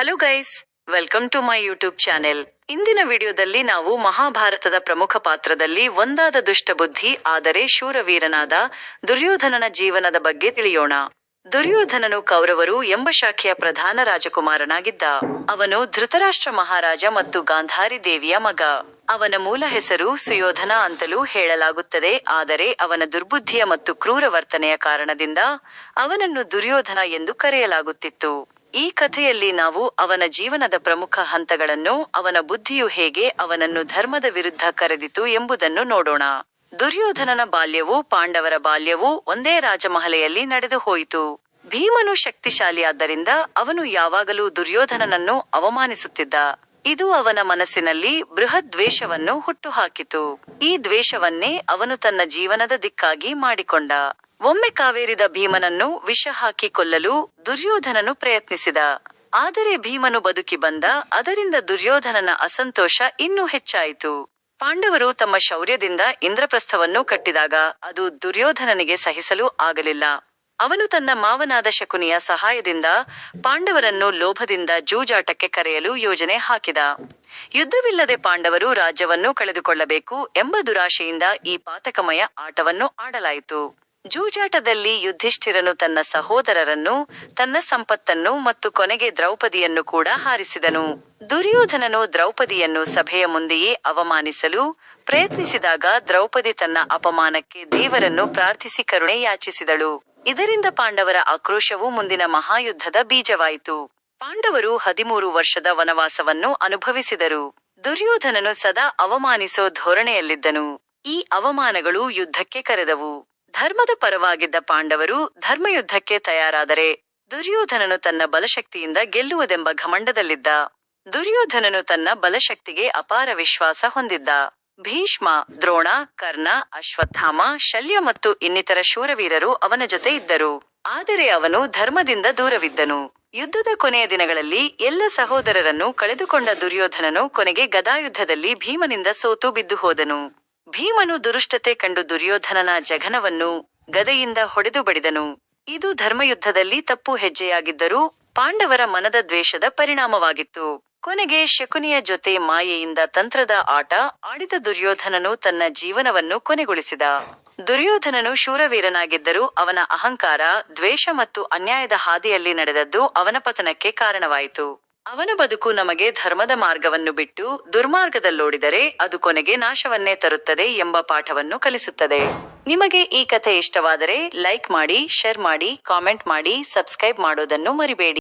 Hello guys welcome to my YouTube channel ಇಂದಿನ ವಿಡಿಯೋದಲ್ಲಿ ನಾವು ಮಹಾಭಾರತದ ಪ್ರಮುಖ ಪಾತ್ರದಲ್ಲಿ ಒಂದಾದ ದುಷ್ಟಬುದ್ಧಿ, ಆದರೆ ಶೂರವೀರನಾದ ದುರ್ಯೋಧನನ ಜೀವನದ ಬಗ್ಗೆ ತಿಳಿಯೋಣ. ದುರ್ಯೋಧನನು ಕೌರವರು ಎಂಬ ಶಾಖೆಯ ಪ್ರಧಾನ ರಾಜಕುಮಾರನಾಗಿದ್ದ. ಅವನು ಧೃತರಾಷ್ಟ್ರ ಮಹಾರಾಜ ಮತ್ತು ಗಾಂಧಾರಿ ದೇವಿಯ ಮಗ. ಅವನ ಮೂಲ ಹೆಸರು ಸುಯೋಧನ ಅಂತಲೂ ಹೇಳಲಾಗುತ್ತದೆ. ಆದರೆ ಅವನ ದುರ್ಬುದ್ಧಿಯ ಮತ್ತು ಕ್ರೂರ ವರ್ತನೆಯ ಕಾರಣದಿಂದ ಅವನನ್ನು ದುರ್ಯೋಧನ ಎಂದು ಕರೆಯಲಾಗುತ್ತಿತ್ತು. ಈ ಕಥೆಯಲ್ಲಿ ನಾವು ಅವನ ಜೀವನದ ಪ್ರಮುಖ ಹಂತಗಳನ್ನು, ಅವನ ಬುದ್ಧಿಯು ಹೇಗೆ ಅವನನ್ನು ಧರ್ಮದ ವಿರುದ್ಧ ಕರೆದಿತು ಎಂಬುದನ್ನು ನೋಡೋಣ. ದುರ್ಯೋಧನನ ಬಾಲ್ಯವು ಪಾಂಡವರ ಬಾಲ್ಯವು ಒಂದೇ ರಾಜಮಹಲೆಯಲ್ಲಿ ನಡೆದು ಹೋಯಿತು. ಭೀಮನು ಶಕ್ತಿಶಾಲಿಯಾದ್ದರಿಂದ ಅವನು ಯಾವಾಗಲೂ ದುರ್ಯೋಧನನನ್ನು ಅವಮಾನಿಸುತ್ತಿದ್ದ. ಇದು ಅವನ ಮನಸ್ಸಿನಲ್ಲಿ ಬೃಹತ್ ದ್ವೇಷವನ್ನು ಹುಟ್ಟುಹಾಕಿತು. ಈ ದ್ವೇಷವನ್ನೇ ಅವನು ತನ್ನ ಜೀವನದ ದಿಕ್ಕಾಗಿ ಮಾಡಿಕೊಂಡ. ಒಮ್ಮೆ ಕಾವೇರಿದ ಭೀಮನನ್ನು ವಿಷ ಹಾಕಿ ಕೊಲ್ಲಲು ದುರ್ಯೋಧನನು ಪ್ರಯತ್ನಿಸಿದ. ಆದರೆ ಭೀಮನು ಬದುಕಿ ಬಂದ, ಅದರಿಂದ ದುರ್ಯೋಧನನ ಅಸಂತೋಷ ಇನ್ನೂ ಹೆಚ್ಚಾಯಿತು. ಪಾಂಡವರು ತಮ್ಮ ಶೌರ್ಯದಿಂದ ಇಂದ್ರಪ್ರಸ್ಥವನ್ನು ಕಟ್ಟಿದಾಗ ಅದು ದುರ್ಯೋಧನನಿಗೆ ಸಹಿಸಲು ಆಗಲಿಲ್ಲ. ಅವನು ತನ್ನ ಮಾವನಾದ ಶಕುನಿಯ ಸಹಾಯದಿಂದ ಪಾಂಡವರನ್ನು ಲೋಭದಿಂದ ಜೂಜಾಟಕ್ಕೆ ಕರೆಯಲು ಯೋಜನೆ ಹಾಕಿದ. ಯುದ್ಧವಿಲ್ಲದೆ ಪಾಂಡವರು ರಾಜ್ಯವನ್ನು ಕಳೆದುಕೊಳ್ಳಬೇಕು ಎಂಬ ದುರಾಶೆಯಿಂದ ಈ ಪಾತಕಮಯ ಆಟವನ್ನು ಆಡಲಾಯಿತು. ಜೂಜಾಟದಲ್ಲಿ ಯುಧಿಷ್ಠಿರನು ತನ್ನ ಸಹೋದರರನ್ನು, ತನ್ನ ಸಂಪತ್ತನ್ನು ಮತ್ತು ಕೊನೆಗೆ ದ್ರೌಪದಿಯನ್ನು ಕೂಡ ಹಾರಿಸಿದನು. ದುರ್ಯೋಧನನು ದ್ರೌಪದಿಯನ್ನು ಸಭೆಯ ಮುಂದೆಯೇ ಅವಮಾನಿಸಲು ಪ್ರಯತ್ನಿಸಿದಾಗ ದ್ರೌಪದಿ ತನ್ನ ಅಪಮಾನಕ್ಕೆ ದೇವರನ್ನು ಪ್ರಾರ್ಥಿಸಿ ಕರುಣೆ ಯಾಚಿಸಿದಳು. ಇದರಿಂದ ಪಾಂಡವರ ಆಕ್ರೋಶವು ಮುಂದಿನ ಮಹಾಯುದ್ಧದ ಬೀಜವಾಯಿತು. ಪಾಂಡವರು ಹದಿಮೂರು ವರ್ಷದ ವನವಾಸವನ್ನು ಅನುಭವಿಸಿದರು. ದುರ್ಯೋಧನನು ಸದಾ ಅವಮಾನಿಸೋ ಧೋರಣೆಯಲ್ಲಿದ್ದನು. ಈ ಅವಮಾನಗಳು ಯುದ್ಧಕ್ಕೆ ಕರೆದವು. ಧರ್ಮದ ಪರವಾಗಿದ್ದ ಪಾಂಡವರು ಧರ್ಮಯುದ್ಧಕ್ಕೆ ತಯಾರಾದರೆ ದುರ್ಯೋಧನನು ತನ್ನ ಬಲಶಕ್ತಿಯಿಂದ ಗೆಲ್ಲುವುದೆಂಬ ಘಮಂಡದಲ್ಲಿದ್ದ. ದುರ್ಯೋಧನನು ತನ್ನ ಬಲಶಕ್ತಿಗೆ ಅಪಾರ ವಿಶ್ವಾಸ ಹೊಂದಿದ್ದ. ಭೀಷ್ಮ, ದ್ರೋಣ, ಕರ್ಣ, ಅಶ್ವತ್ಥಾಮ, ಶಲ್ಯ ಮತ್ತು ಇನ್ನಿತರ ಶೂರವೀರರು ಅವನ ಜೊತೆ ಇದ್ದರು. ಆದರೆ ಅವನು ಧರ್ಮದಿಂದ ದೂರವಿದ್ದನು. ಯುದ್ಧದ ಕೊನೆಯ ದಿನಗಳಲ್ಲಿ ಎಲ್ಲ ಸಹೋದರರನ್ನು ಕಳೆದುಕೊಂಡ ದುರ್ಯೋಧನನು ಕೊನೆಗೆ ಗದಾಯುದ್ಧದಲ್ಲಿ ಭೀಮನಿಂದ ಸೋತು ಬಿದ್ದು ಹೋದನು. ಭೀಮನು ದುರುಷ್ಟತೆ ಕಂಡು ದುರ್ಯೋಧನನ ಜಘನವನ್ನು ಗದೆಯಿಂದ ಹೊಡೆದು ಬಡಿದನು. ಇದು ಧರ್ಮಯುದ್ಧದಲ್ಲಿ ತಪ್ಪು ಹೆಜ್ಜೆಯಾಗಿದ್ದರೂ ಪಾಂಡವರ ಮನದ ದ್ವೇಷದ ಪರಿಣಾಮವಾಗಿತ್ತು. ಕೊನೆಗೆ ಶಕುನಿಯ ಜೊತೆ ಮಾಯೆಯಿಂದ ತಂತ್ರದ ಆಟ ಆಡಿದ ದುರ್ಯೋಧನನು ತನ್ನ ಜೀವನವನ್ನು ಕೊನೆಗೊಳಿಸಿದ. ದುರ್ಯೋಧನನು ಶೂರವೀರನಾಗಿದ್ದರೂ ಅವನ ಅಹಂಕಾರ, ದ್ವೇಷ ಮತ್ತು ಅನ್ಯಾಯದ ಹಾದಿಯಲ್ಲಿ ನಡೆದದ್ದು ಅವನ ಪತನಕ್ಕೆ ಕಾರಣವಾಯಿತು. ಅವನ ಬದುಕು ನಮಗೆ ಧರ್ಮದ ಮಾರ್ಗವನ್ನು ಬಿಟ್ಟು ದುರ್ಮಾರ್ಗದಲ್ಲೋಡಿದರೆ ಅದು ಕೊನೆಗೆ ನಾಶವನ್ನೇ ತರುತ್ತದೆ ಎಂಬ ಪಾಠವನ್ನು ಕಲಿಸುತ್ತದೆ. ನಿಮಗೆ ಈ ಕಥೆ ಇಷ್ಟವಾದರೆ ಲೈಕ್ ಮಾಡಿ, ಶೇರ್ ಮಾಡಿ, ಕಾಮೆಂಟ್ ಮಾಡಿ, ಸಬ್ಸ್ಕ್ರೈಬ್ ಮಾಡೋದನ್ನು ಮರಿಬೇಡಿ.